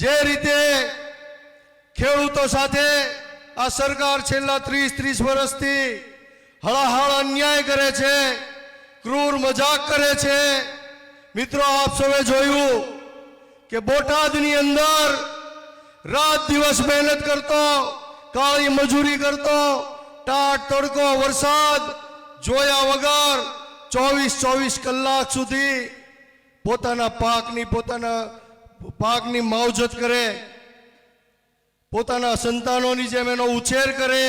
જે રીતે ખેડૂતો સાથે આ સરકાર છેલ્લા ત્રીસ ત્રીસ વર્ષથી હળાહળ અન્યાય કરે છે, ક્રૂર મજાક કરે છે. મિત્રો, આપ સૌએ જોયું કે બોટાદની અંદર રાત દિવસ મહેનત કરતો, કાળી મજૂરી કરતો, ટાટ, તડકો, વરસાદ જોયા વગર ચોવીસ ચોવીસ કલાક સુધી પોતાના પાકની, પોતાના પાકની માવજત કરે, પોતાના સંતાનોની જેમ એનો ઉછેર કરે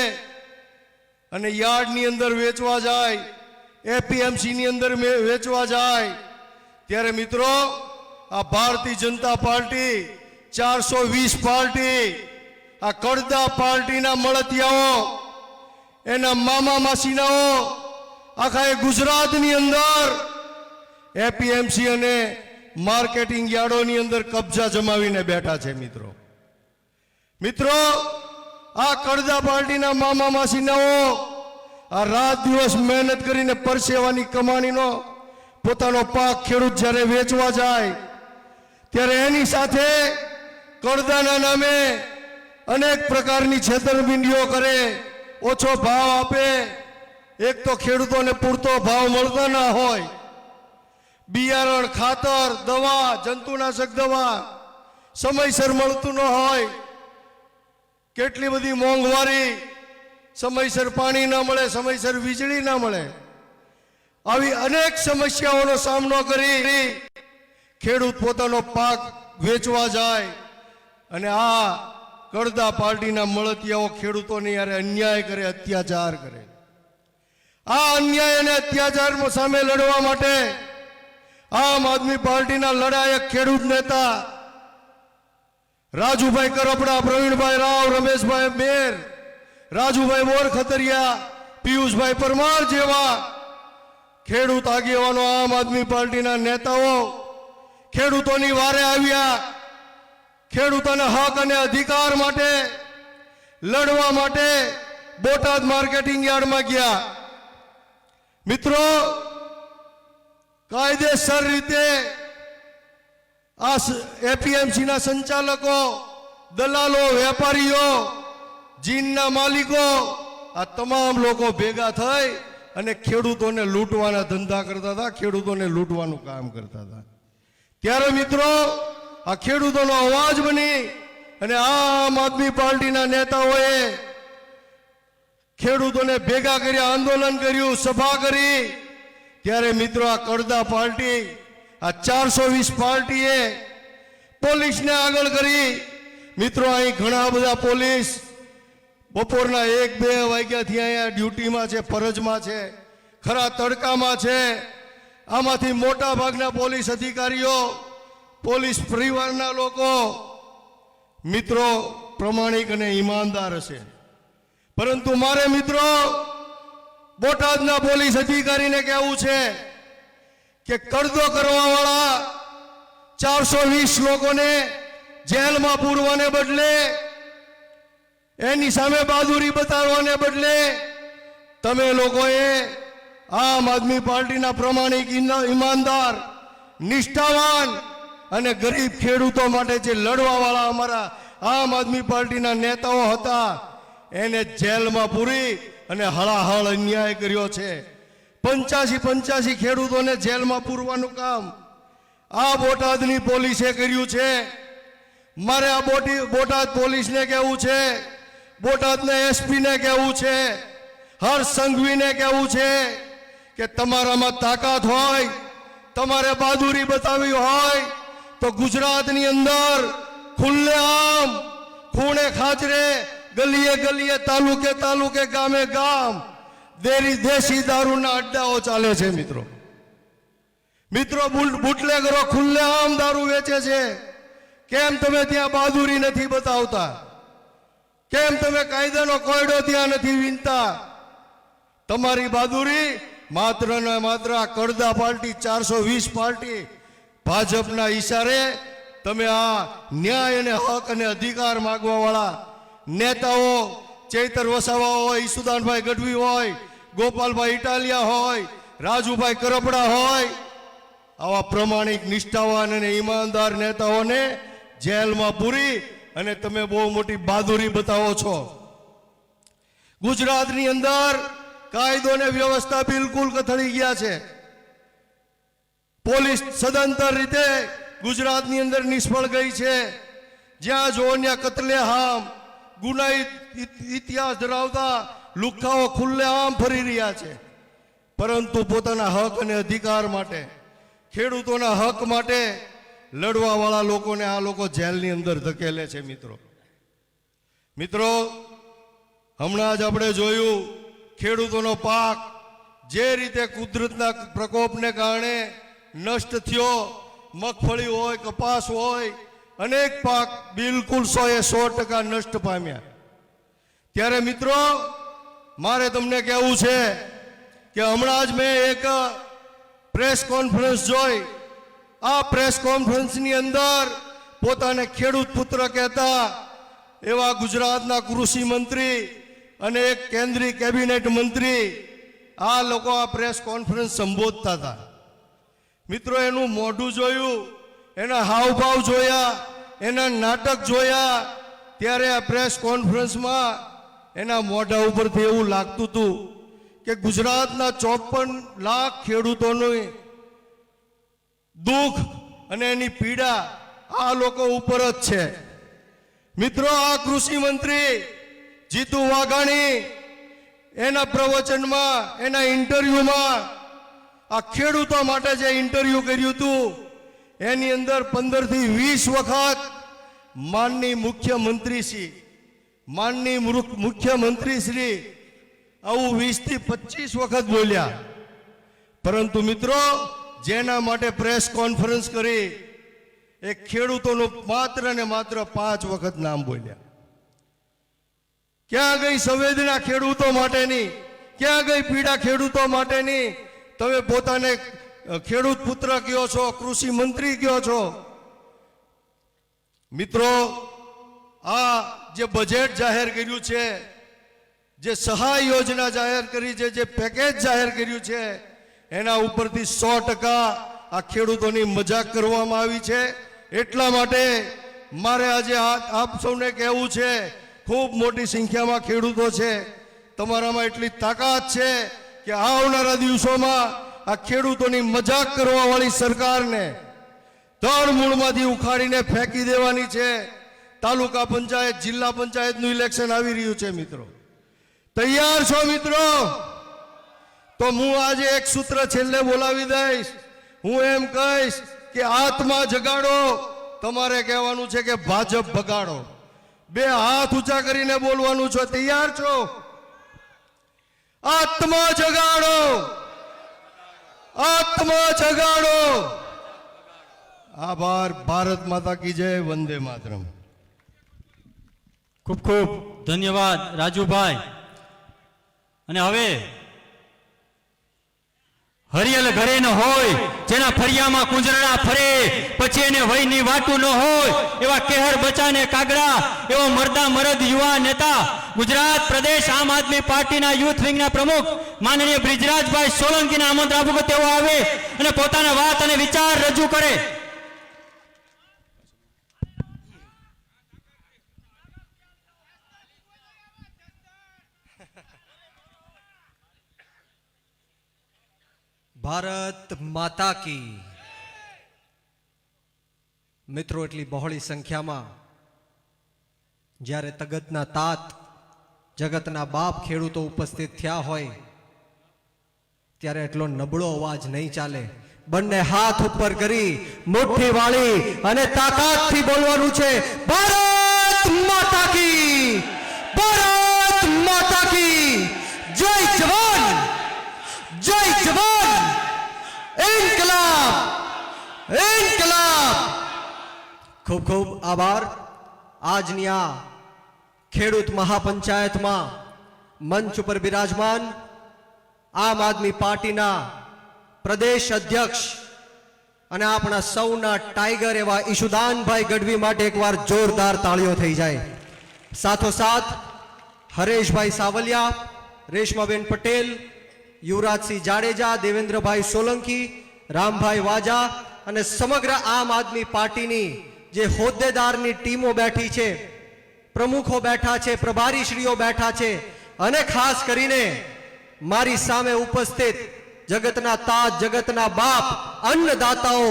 અને યાર્ડની અંદર વેચવા જાય, એપીએમસીની અંદર વેચવા જાય. ત્યારે મિત્રો, આ ભારતીય જનતા પાર્ટી ચારસો વીસ પાર્ટી, આ કડદા પાર્ટીના મળતિયાઓ, એના મામા માસીનાઓ, આખા એ ગુજરાતની અંદર એપીએમસી અને માર્કેટિંગ યાર્ડોની અંદર કબજા જમાવીને બેઠા છે મિત્રો. મિત્રો, આ કડદા પાર્ટીના મામા માસીનાઓ, આ રાત દિવસ મહેનત કરીને પરસેવાની કમાણીનો પોતાનો પાક ખેડૂત જ્યારે વેચવા જાય, ત્યારે એની સાથે કડદાના નામે અનેક પ્રકારની છેતરપિંડીઓ કરે, ઓછો ભાવ આપે, એક તો ખેડૂતોને પૂરતો ભાવ મળતો ના હોય બિયારણ, ખાતર, દવા, જંતુનાશક દવા સમયસર મળતું ન હોય. કેટલી બધી મોંઘવારી સમયસર પાણી ન મળે, સમયસર વીજળી ના મળે. આવી અનેક સમસ્યાઓનો સામનો કરી ખેડૂત પોતાનો પાક વેચવા જાય અને આ કરદા પાર્ટીના મળતિયાઓ ખેડૂતોને યારે અન્યાય કરે, અત્યાચાર કરે. આ અન્યાય અને અત્યાચાર સામે લડવા માટે આમ આદમી પાર્ટીના લડાયક ખેડૂત નેતા રાજુભાઈ કરપડા, પ્રવીણભાઈ રાવ, રમેશભાઈ મેર, રાજુભાઈ મોર ખતરિયા, પિયુષભાઈ પરમાર જેવા ખેડૂત આગેવાનો આમ આદમી પાર્ટીના નેતાઓ ખેડૂતોની વારે આવ્યા. ખેડૂતોના હક અને અધિકાર માટે, લડવા માટે બોટાદ માર્કેટિંગ યાર્ડમાં ગયા. મિત્રો કાયદેસર રીતે આ એપીએમસીના સંચાલકો, દલાલો, વેપારીઓ, જીનના માલિકો, આ તમામ લોકો ભેગા થઈ અને ખેડૂતોને લૂંટવાના ધંધા કરતા હતા, ખેડૂતોને લૂંટવાનું કામ કરતા હતા. ત્યારે મિત્રો, આ ખેડૂતોનો અવાજ બની અને આમ આદમી પાર્ટીના નેતાઓએ ખેડૂતોને ભેગા કર્યા, આંદોલન કર્યું, સભા કરી ત્યારે મિત્રો આ કડદા પાર્ટી, આ ચારસો વીસ પાર્ટીએ પોલીસને આગળ કરી. મિત્રો, અહીં ઘણા બધા પોલીસ બપોરના એક બે વાગ્યાથી અહીંયા ડ્યુટીમાં છે, ફરજમાં છે, ખરા તડકામાં છે. આમાંથી મોટા ભાગના પોલીસ અધિકારીઓ, પોલીસ પરિવારના લોકો, મિત્રો, પ્રમાણિક અને ઈમાનદાર હશે. પરંતુ મારે મિત્રો બોટાદના પોલીસ અધિકારીને કહેવું છે કે કરદો કરવાવાળા ચારસો વીસ લોકોને જેલમાં પૂરવાને બદલે, એની સામે બહાદુરી બતાવવાને બદલે તમે લોકોએ આમ આદમી પાર્ટીના પ્રમાણિક ઈમાનદાર, નિષ્ઠાવાન અને ગરીબ ખેડૂતો માટે જે લડવાવાળા અમારા આમ આદમી પાર્ટીના નેતાઓ હતા એને જેલમાં પૂરી અને હળાહળ અન્યાય કર્યો છે. પંચ્યાસી પંચ્યાસી ખેડૂતોને જેલમાં પૂરવાનું કામ. આ બોટાદની પોલીસે કર્યું છે. મારે આ બોટી, બોટાદ પોલીસને કહેવું છે. બોટાદના એસપીને કહેવું છે. હર્ષ સંઘવીને કહેવું છે કે તમારામાં તાકાત હોય, તમારે બહાદુરી બતાવી હોય, તો ગુજરાતની અંદર ખુલ્લેઆમ ખૂણે ખાચરે ગલીએ ગલીએ, તાલુકે તાલુકે, ગામે ગામ, દેરી દેશી દારૂના અડ્ડાઓ ચાલે છે મિત્રો. મિત્રો બુટલેગરો ખુલ્લેઆમ દારૂ વેચે છે. કેમ તમે ત્યાં બહાદુરી નથી બતાવતા? કેમ તમે કાયદાનો કોયડો ત્યાં નથી વીનતા તમારી બહાદુરી માત્ર ને માત્ર આ કરદા પાર્ટી, ચારસો વીસ પાર્ટી, ભાજપના ઈશારે તમે આ ન્યાય અને હક અને અધિકાર માગવા વાળા નેતાઓ, ચૈતર વસાવા હોય ઈસુદાનભાઈ ગઢવી હોય, ગોપાલભાઈ ઇટાલિયા હોય, રાજુભાઈ કરપડા હોય, આવા પ્રમાણિક નિષ્ઠાવાન અને ઈમાનદાર નેતાઓને જેલમાં પૂરી અને તમે બહુ મોટી બહાદુરી બતાવો છો. ગુજરાતની અંદર કાયદો ને વ્યવસ્થા બિલકુલ કથળી ગયા છે. પોલીસ સદંતર રીતે ગુજરાતની અંદર નિષ્ફળ ગઈ છે. જ્યાં જો ત્યાં કતલેહામ ગુનાહિત ઇતિહાસ ધરાવતા લુખાઓ ખુલ્લેઆમ ફરી રહ્યા છે. પરંતુ પોતાના હક અને અધિકાર માટે, ખેડૂતોના હક માટે લડવાવાળા લોકોને આ લોકો જેલની અંદર ધકેલે છે મિત્રો. મિત્રો, હમણાં જ આપણે જોયું ખેડૂતોનો પાક જે રીતે કુદરતના પ્રકોપને કારણે નષ્ટ થયો, મગફળી હોય, કપાસ હોય અનેક પાક બિલકુલ સો એ સો ટકા નષ્ટ પામ્યા. ત્યારે મિત્રો, મારે તમને કહેવું છે કે હમણાં જ મેં એક પ્રેસ કોન્ફરન્સ જોઈ. આ પ્રેસ કોન્ફરન્સની અંદર પોતાને ખેડૂત પુત્ર કહેતા એવા ગુજરાતના કૃષિ મંત્રી અને એક કેન્દ્રીય કેબિનેટ મંત્રી આ લોકો આ પ્રેસ કોન્ફરન્સ સંબોધતા હતા. મિત્રો, એનું મોઢું જોયું એના હાવભાવ જોયા, એના નાટક જોયા, ત્યારે આ પ્રેસ કોન્ફરન્સમાં એના મોઢા ઉપરથી એવું લાગતું હતું કે ગુજરાતના ચોપન લાખ ખેડૂતોનું દુઃખ અને એની પીડા આ લોકો ઉપર જ છે. મિત્રો, આ કૃષિ મંત્રી જીતુ વાઘાણી એના પ્રવચનમાં, એના ઇન્ટરવ્યુમાં આ ખેડૂતો માટે જે ઇન્ટરવ્યુ કર્યું હતું એની અંદર પંદરથી વીસ વખત માનની મુખ્યમંત્રી શ્રી, માનની મૃ- મુખ્યમંત્રી શ્રી આવું વીસથી પચીસ વખત બોલ્યા. પરંતુ મિત્રો, જેના માટે પ્રેસ કોન્ફરન્સ કરી, એ ખેડૂતોનું માત્ર ને માત્ર પાંચ વખત નામ બોલ્યા. ક્યાં ગઈ સંવેદના ખેડૂતો માટેની? ક્યાં ગઈ પીડા ખેડૂતો માટેની? તમે પોતાને ખેડૂત પુત્ર કયો છો? કૃષિ મંત્રી કયો છો? મિત્રો, આ જે બજેટ જાહેર કર્યું છે, જે સહાય યોજના જાહેર કરી છે, જે પેકેજ જાહેર કર્યું છે, એના ઉપરથી સો ટકા આ ખેડૂતોની મજાક કરવામાં આવી છે. એટલા માટે મારે આજે આપ સૌને કહેવું છે, ખૂબ મોટી સંખ્યામાં ખેડૂતો છે. તમારામાં એટલી તાકાત છે કે આવનારા દિવસોમાં આ ખેડૂતોની મજાક કરવા વાળી સરકારને ત્રણ મૂળમાંથી ઉખાડીને ફેંકી દેવાની છે. તાલુકા પંચાયત, જિલ્લા પંચાયતનું ઇલેક્શન આવી રહ્યું છે મિત્રો. તૈયાર છો મિત્રો? તો હું આજે એક સૂત્ર છેલ્લે બોલાવી દઈશ. હું એમ કહીશ કે આત્મા જગાડો. તમારે કહેવાનું છે કે ભાજપ ભગાડો. બે હાથ ઊંચા કરીને બોલવાનું છો. તૈયાર છો? આત્મા જગાડો. આત્મા જગાડો આભાર, ભારત માતા કી જય, વંદે માતરમ. ખૂબ ખૂબ ધન્યવાદ રાજુભાઈ. અને હવે હરિયલ ઘરે ન હોય, જેના ફરિયામાં કુંજરડા ફરે, પછી એને વયની વાટું ન હોય, એવા કેહર બચાને કાગડા, એવો મરદા મરદ યુવા નેતા. ગુજરાત પ્રદેશ આમ આદમી પાર્ટીના યુથ વિંગના પ્રમુખ માનનીય બ્રિજરાજભાઈ સોલંકીના આમંત્રણ આપું તેઓ આવે અને પોતાના વાત અને વિચાર રજૂ કરે. ભારત માતા કી. મિત્રો, એટલી બહોળી સંખ્યામાં જ્યારે તગતના તાત જગતના બાપ ખેડૂતો ઉપસ્થિત થયા હોય, ત્યારે એટલો નબળો અવાજ નહીં ચાલે. બંને હાથ ઉપર કરી મુઠ્ઠી વાળી અને તાકાતથી બોલવાનું છે, ભારત માતા કી! ભારત માતા કી! જય જવાન! ઇન્કલાબ! ખૂબ ખૂબ આભાર. આજની આ ખેડૂત મહાપંચાયતમાં મંચ ઉપર બિરાજમાન આમ આદમી પાર્ટીના પ્રદેશ અધ્યક્ષ અને આપણા સૌના ટાઈગર એવા ઈશુદાનભાઈ ગઢવી માટે એકવાર જોરદાર તાળીઓ થઈ જાય. સાથોસાથ હરેશભાઈ સાવલિયા, રેશમાબેન પટેલ, યુવરાજસિંહ જાડેજા, દેવેન્દ્રભાઈ સોલંકી, રામભાઈ વાજા અને સમગ્ર આમ આદમી પાર્ટીની જે હોદ્દેદારની ટીમો બેઠી છે, પ્રમુખો બેઠા છે, પ્રભારીશ્રીઓ બેઠા છે, અને ખાસ કરીને મારી સામે ઉપસ્થિત જગતના તાજ, જગતના બાપ, અન્નદાતાઓ,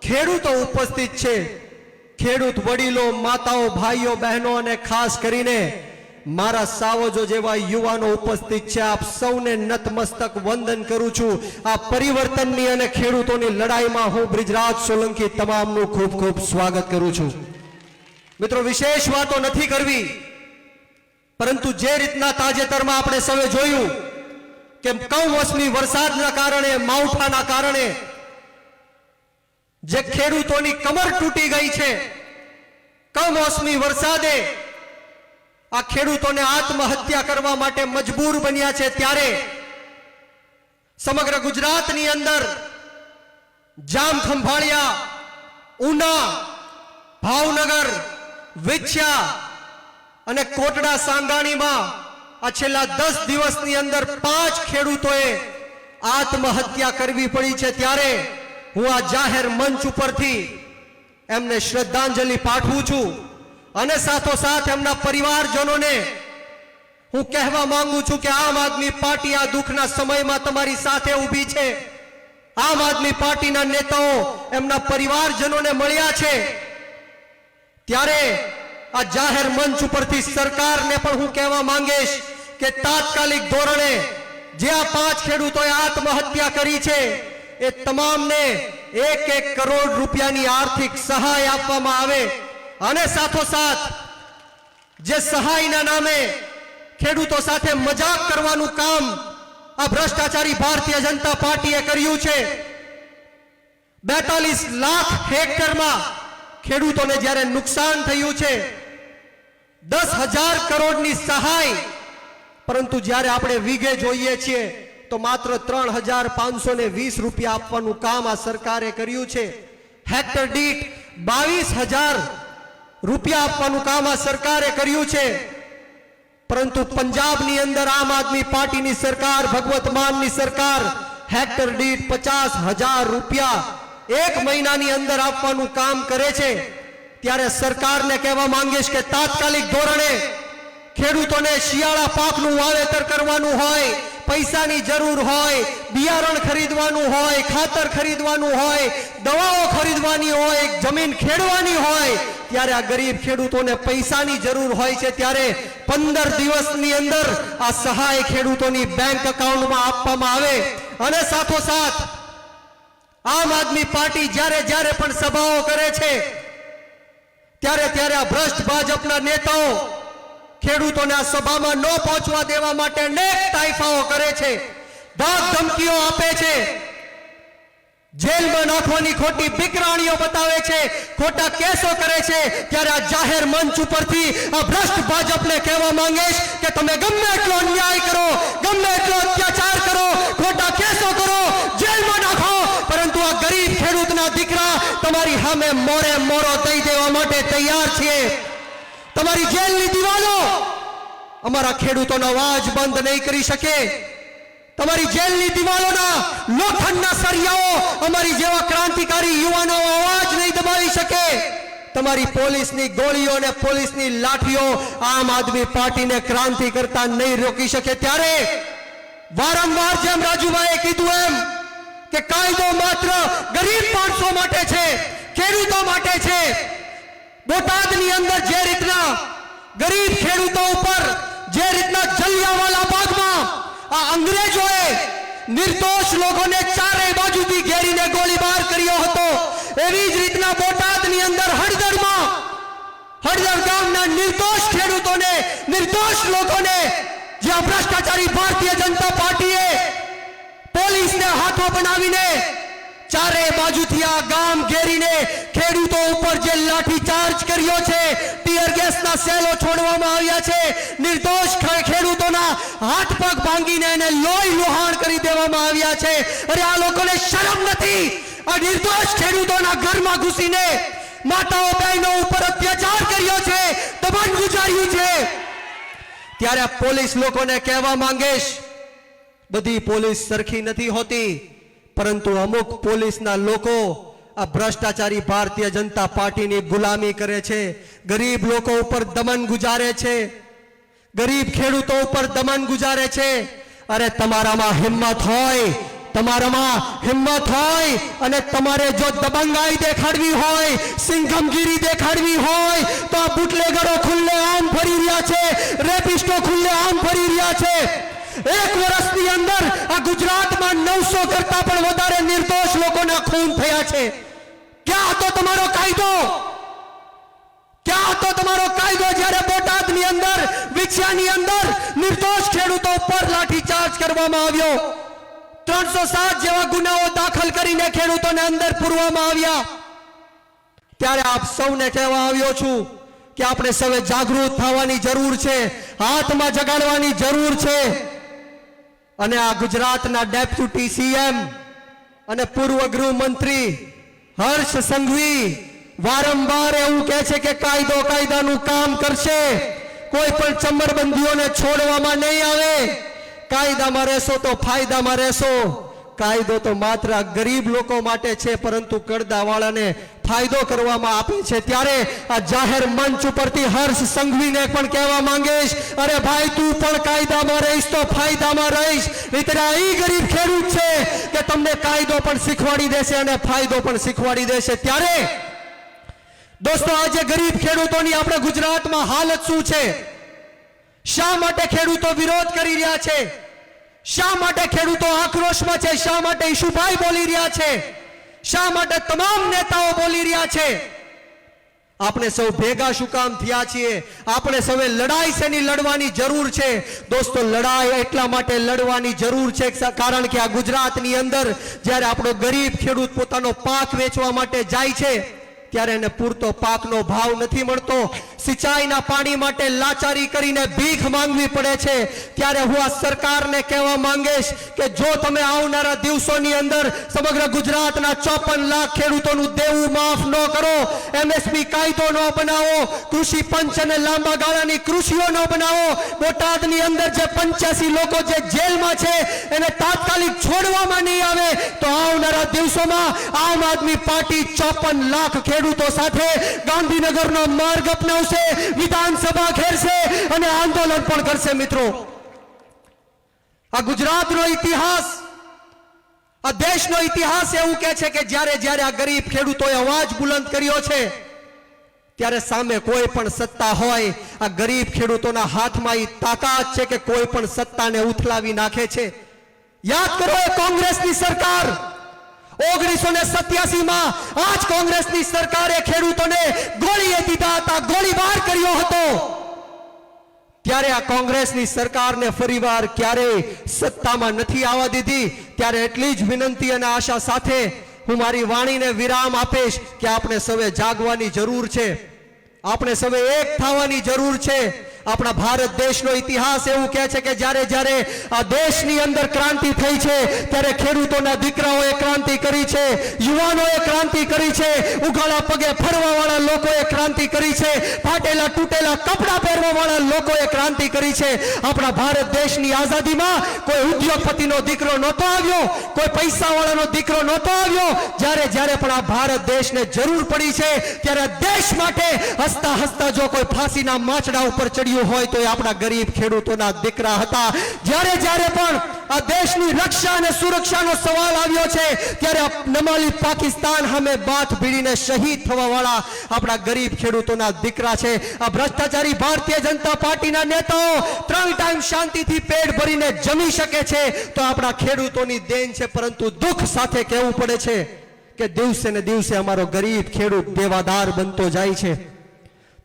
ખેડૂતો ઉપસ્થિત છે. ખેડૂત વડીલો, માતાઓ, ભાઈઓ, બહેનો અને ખાસ કરીને મારા સાવજો જેવા યુવાનો ઉપસ્થિત છે, આપ સૌને નતમસ્તક વંદન કરું છું. આ પરિવર્તનની અને ખેડૂતોની લડાઈમાં હું બ્રિજરાજ સોલંકી તમામનું ખૂબ ખૂબ સ્વાગત કરું છું. મિત્રો, વિશેષ વાતો નથી કરવી, પરંતુ જે રીતના તાજેતરમાં આપણે સૌએ જોયું કે કમોસમી વરસાદના કારણે, માવઠાના કારણે જે ખેડૂતોની કમર તૂટી ગઈ છે, કમોસમી વરસાદે આ ખેડૂતોને આત્મહત્યા કરવા માટે મજબૂર બન્યા છે ત્યારે સમગ્ર ગુજરાતની અંદર જામ ખંભાળિયા, ઉના, ભાવનગર, વિછ્યા અને કોટડા સાંગાણીમાં આ છેલ્લા દસ દિવસની અંદર પાંચ ખેડૂતોએ આત્મહત્યા કરવી પડી છે ત્યારે હું આ જાહેર મંચ ઉપરથી એમને શ્રદ્ધાંજલિ પાઠવું છું. અને સાથોસાથ એમના પરિવારજનોને હું કહેવા માંગુ છું કે આમ આદમી પાર્ટી આ દુઃખના સમયમાં તમારી સાથે ઊભી છે. આમ આદમી પાર્ટીના નેતાઓ એમના પરિવારજનોને મળ્યા છે. ત્યારે આ જાહેર મંચ ઉપરથી સરકારને પણ હું કહેવા માંગીશ કે તાત્કાલિક ધોરણે જે આ પાંચ ખેડૂતોએ આત્મહત્યા કરી છે, એ તમામને એક એક કરોડ રૂપિયાની આર્થિક સહાય આપવામાં આવે. અને સાથોસાથ જે સહાયના નામે ખેડૂતો સાથે મજાક કરવાનું કામ આ ભ્રષ્ટાચારી ભારતીય જનતા પાર્ટીએ કર્યું છે. બેતાલીસ લાખ હેક્ટરમાં ખેડૂતોને જ્યારે નુકસાન થયું છે, દસ હજાર કરોડની સહાય, પરંતુ જ્યારે આપણે વીઘે જોઈએ છીએ, તો માત્ર ત્રણ હજાર પાંચસો ને વીસ રૂપિયા આપવાનું કામ આ સરકારે કર્યું છે. હેક્ટર દીઠ બાવીસ હજાર રૂપિયા આપવાનું કામ આ સરકારે કર્યું છે. પરંતુ પંજાબની અંદર આમ આદમી પાર્ટીની સરકાર, ભગવત માનની સરકાર, હેક્ટર દીઠ પચાસ હજાર રૂપિયા એક મહિનાની અંદર આપવાનું કામ કરે છે. ત્યારે સરકારને કહેવા માંગીશ કે તાત્કાલિક ધોરણે ખેડૂતોને શિયાળા પાકનું વાવેતર કરવાનું હોય પૈસાની જરૂર હોય, બિયારણ ખરીદવાનું હોય, ખાતર ખરીદવાનું હોય, દવાઓ ખરીદવાની હોય જમીન ખેડવાની હોય, ત્યારે આ ગરીબ ખેડૂતોને પૈસાની જરૂર હોય છે, ત્યારે પંદર દિવસની અંદર આ સહાય ખેડૂતોની બેંક એકાઉન્ટમાં આપવામાં આવે. અને સાથોસાથ, આમ આદમી પાર્ટી જ્યારે જ્યારે પણ સભાઓ કરે છે, ત્યારે ત્યારે આ ભ્રષ્ટ ભાજપના નેતાઓ ખેડૂતોને સભામાં ન પહોંચવા દેવા માટે અનેક તાઇફાઓ કરે છે. ધાક ધમકીઓ આપે છે. જેલમાં નાખવાની ખોટી બિકરાણીઓ બતાવે છે. ખોટા કેસો કરે છે. ત્યારે આ જાહેર મંચ ઉપરથી આ ભ્રષ્ટ ભાજપને કહેવા માંગીશ કે તમે ગમે એટલો અન્યાય કરો, ગમે એટલો અત્યાચાર કરો, ખોટા કેસો કરો, જેલમાં નાખો. પરંતુ આ ગરીબ ખેડૂતના દીકરા તમારી સામે મોરે મોરો દઈ દેવા માટે તૈયાર છીએ. તમારી જેલની દિવાલો! અમારા ખેડૂતોનો અવાજ બંધ નહીં કરી શકે. તમારી જેલની દિવાલોના લોખંડના સરિયાઓ અમારી જેવા ક્રાંતિકારી યુવાનો અવાજ નહીં દબાવી શકે. તમારી પોલીસની ગોળીઓ અને પોલીસની લાઠીઓ આમ આદમી પાર્ટીને ક્રાંતિ કરતા નહીં રોકી શકે. ત્યારે વારંવાર જેમ રાજુભાઈએ કીધું એમ કે કાયદો માત્ર ગરીબ માણસો માટે છે, ખેડૂતો માટે છે. બોટાદની અંદર જે રીતના ગરીબ ખેડૂતો ઉપર જે રીતના જલિયાવાલા બાગમાં આ અંગ્રેજોએ નિર્દોષ લોકોને ચારે બાજુથી ઘેરીને ગોળીબાર કર્યો હતો, એવી જ રીતના બોટાદની અંદર હળદરમાં, હળદર ગામના નિર્દોષ ખેડૂતોને, નિર્દોષ લોકોને જ્યાં ભ્રષ્ટાચારી ભારતીય જનતા પાર્ટીએ પોલીસને હાથો બનાવીને ચારે બાજુથી આ ગામ ઘેરીને ખેડૂતો ઉપર જે લાઠી ચાર્જ કર્યો છે, ટીયર ગેસના સેલો છોડવામાં આવ્યા છે, નિર્દોષ ખેડૂતોના હાથ પગ ભાંગીને એને લોહી લુહાણ કરી દેવામાં આવ્યા છે. અરે આ લોકોને શરમ નથી! આ નિર્દોષ ખેડૂતોના ઘરમાં ઘૂસીને માતાઓ બહેનો ઉપર અત્યાચાર કર્યો છે, દબાણ ગુજાર્યું છે. ત્યારે પોલીસ લોકોને કહેવા માંગેશ, બધી પોલીસ સરખી નથી હોતી. પરંતુ અમુક પોલીસના લોકો આ ભ્રષ્ટાચારી ભારતીય જનતા પાર્ટીની ગુલામી કરે છે. ગરીબ લોકો ઉપર દમન ગુજારે છે. ગરીબ ખેડૂતો ઉપર દમન ગુજારે છે. અરે તમારામાં હિંમત હોય, તમારામાં હિંમત હોય અને તમારે જો દબંગાઈ દેખાડવી હોય, સિંઘમગીરી દેખાડવી હોય, તો આ બુટલેગરો ખુલ્લે આમ ફરી રહ્યા છે, રેપિસ્ટો ખુલ્લે આમ ફરી રહ્યા છે. એક વર્ષની અંદર આ ગુજરાતમાં નવસો કરતા પણ વધારે નિર્દોષ લોકોના ખૂન થયા છે. ક્યાં હતો તમારો કાયદો? ક્યાં હતો તમારો કાયદો જ્યારે બોટાદની અંદર, વિછિયાની અંદર નિર્દોષ ખેડૂતો ઉપર લાઠીચાર્જ કરવામાં આવ્યો? ત્રણસો સાત જેવા ગુનાઓ દાખલ કરીને ખેડૂતોને અંદર પૂરવામાં આવ્યા. ત્યારે આપ સૌને કહેવા આવ્યો છું કે આપણે સૌએ જાગૃત થવાની જરૂર છે, હાથમાં જગાડવાની જરૂર છે. અને આ ગુજરાતના ડેપ્યુટી સીએમ અને પૂર્વ ગૃહમંત્રી હર્ષ સંઘવી વારંવાર એવું કહે છે કે કાયદો કાયદાનું કામ કરશે. કોઈ પણ ચમરબંધીઓને છોડવામાં નહીં આવે. કાયદામાં રહેશો તો ફાયદામાં રહેશો. કાયદો તો માત્ર ગરીબ લોકો માટે છે, પરંતુ કરદાવાળાને ફાયદો કરવામાં આપે છે. ત્યારે આ જાહેર મંચ ઉપરથી હર્ષ સંઘવીને પણ કહેવા માંગીશ, અરે ભાઈ, તું પણ કાયદામાં રહીશ, તો ફાયદામાં રહીશ. નહીંતર ઈ ગરીબ ખેડૂત છે કે તમને કાયદો પણ શીખવાડી દેશે અને ફાયદો પણ શીખવાડી દેશે. ત્યારે દોસ્તો, આજે ગરીબ ખેડૂતોની આપણે ગુજરાતમાં હાલત શું છે? શા માટે ખેડૂતો વિરોધ કરી રહ્યા છે? શા માટે ખેડૂતો આક્રોશમાં છે? શા માટે ઈશુભાઈ બોલી રહ્યા છે? શા માટે તમામ નેતાઓ બોલી રહ્યા છે? આપણે સૌ ભેગા શું કામ થયા છીએ? આપણે સૌએ લડાઈ શેની લડવાની જરૂર છે? દોસ્તો, લડાઈ એટલા માટે લડવાની જરૂર છે કારણ કે આ ગુજરાતની અંદર જ્યારે આપણો ગરીબ ખેડૂત પોતાનો પાક વેચવા માટે જાય છે ત્યારે એને પૂરતો પાકનો ભાવ નથી મળતો. સિંચાઈના પાણી માટે લાચારી કરીને ભીખ માંગવી પડે છે. ત્યારે હું આ સરકારને કહેવા માંગીશ કે જો તમે આવનારા દિવસોની અંદર સમગ્ર ગુજરાતના ચોપન લાખ ખેડૂતોનું દેવું માફ ન કરો, એમએસપી કાયદો ન બનાવો કૃષિ પંચ અને લાંબા ગાળાની કૃષિઓ ન બનાવો બોટાદની અંદર જે પંચ્યાસી લોકો જે જેલમાં છે, એને તાત્કાલિક છોડવામાં નહીં આવે, તો આવનારા દિવસોમાં આમ આદમી પાર્ટી ચોપન લાખ ખેડૂતો સાથે ગાંધીનગરનો માર્ગ અપનાવશે, વિધાનસભા ઘેરશે અને આંદોલન પણ કરશે મિત્રો. આ ગુજરાતનો ઇતિહાસ, આ દેશનો ઇતિહાસ એવું કહે છે કે જ્યારે જ્યારે આ ગરીબ ખેડૂતોએ અવાજ બુલંદ કર્યો છે, ત્યારે સામે કોઈ પણ સત્તા હોય, આ ગરીબ ખેડૂતોના હાથમાં એ તાકાત છે કે કોઈ પણ સત્તાને ઉથલાવી નાખે છે. યાદ કરો એ કોંગ્રેસની સરકાર. ઓગણીસો ને સત્યાસી માં કોંગ્રેસની સરકારે ખેડૂતોને ગોળીએ દીધા હતા, ગોળીબાર કર્યો હતો. ત્યારે આ કોંગ્રેસની સરકારને ફરીવાર ક્યારેય સત્તામાં નથી આવવા દીધી. ત્યારે એટલી જ વિનંતી અને આશા સાથે હું મારી વાણીને વિરામ આપીશ કે આપણે સૌએ જાગવાની જરૂર છે. આપણે સૌએ એક થવાની જરૂર છે. આપણા ભારત દેશનો ઇતિહાસ એવું કહે છે કે જ્યારે જ્યારે આ દેશની અંદર ક્રાંતિ થઈ છે, ત્યારે ખેડૂતોના દીકરાઓએ ક્રાંતિ કરી છે, યુવાનોએ ક્રાંતિ કરી છે, ઉઘાડા પગે ફરવાવાળા લોકોએ ક્રાંતિ કરી છે, ફાટેલા તૂટેલા કપડાં પહેરવાવાળા લોકોએ ક્રાંતિ કરી છે. આપણા ભારત દેશની આઝાદીમાં કોઈ ઉદ્યોગપતિનો દીકરો નહોતો આવ્યો, કોઈ પૈસાવાળાનો દીકરો નહોતો આવ્યો. જ્યારે જ્યારે પણ આ ભારત દેશને જરૂર પડી છે, ત્યારે દેશ માટે હસતા હસતા જો કોઈ ફાંસીના માછડા ઉપર ચડ્યું હોય તો આપણા ગરીબ ખેડૂતોના દીકરા હતા. જ્યારે જ્યારે પણ આ દેશની રક્ષા અને સુરક્ષાનો સવાલ આવ્યો છે, ત્યારે નમાલી પાકિસ્તાન સામે બાથ ભીડીને શહીદ થવા વાળા આપણા ગરીબ ખેડૂતોના દીકરા છે. આ ભ્રષ્ટાચારી ભારતીય જનતા પાર્ટીના નેતાઓ ત્રણ ટાઈમ શાંતિથી પેટ ભરીને જમી શકે છે તો આપણા ખેડૂતોની દેન છે, પરંતુ દુઃખ સાથે કહેવું પડે છે કે દિવસે ને દિવસે અમારો ગરીબ ખેડૂત દેવાદાર બનતો જાય છે.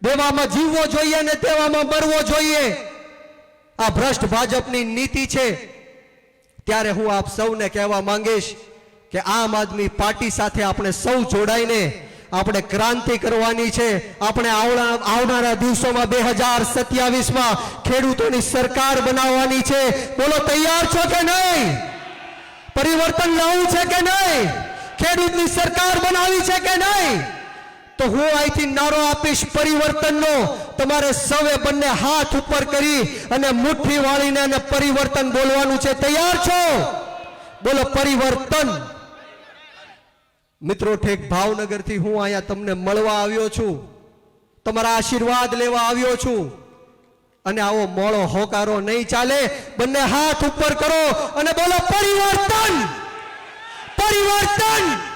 દેવામાં જીવવો જોઈએ અને તેવામાં મરવો જોઈએ. આ ભ્રષ્ટ ભાજપની નીતિ છે. ત્યારે હું આપ સૌને કહેવા માંગીશ કે આમ આદમી પાર્ટી સાથે આપણે સૌ જોડાઈને આપણે ક્રાંતિ કરવાની છે. આપણે આવનારા દિવસોમાં બે હજાર સત્યાવીસમાં ખેડૂતોની સરકાર બનાવવાની છે. બોલો, તૈયાર છો કે નહીં? પરિવર્તન લાવવું છે કે નહીં? ખેડૂતની સરકાર બનાવી છે કે નહીં? તો હું અહીંથી નારો આપીશ પરિવર્તનનો. તમારે સૌએ બંને હાથ ઉપર કરી અને મુઠ્ઠી વાળીને અને પરિવર્તન બોલવાનું છે. તૈયાર છો? બોલો પરિવર્તન. મિત્રો, ઠેક ભાવનગરથી હું અહીંયા તમને મળવા આવ્યો છું. તમારા આશીર્વાદ લેવા આવ્યો છું. અને આવો મોળો હોકારો નહીં ચાલે. બંને હાથ ઉપર કરો અને બોલો પરિવર્તન. પરિવર્તન.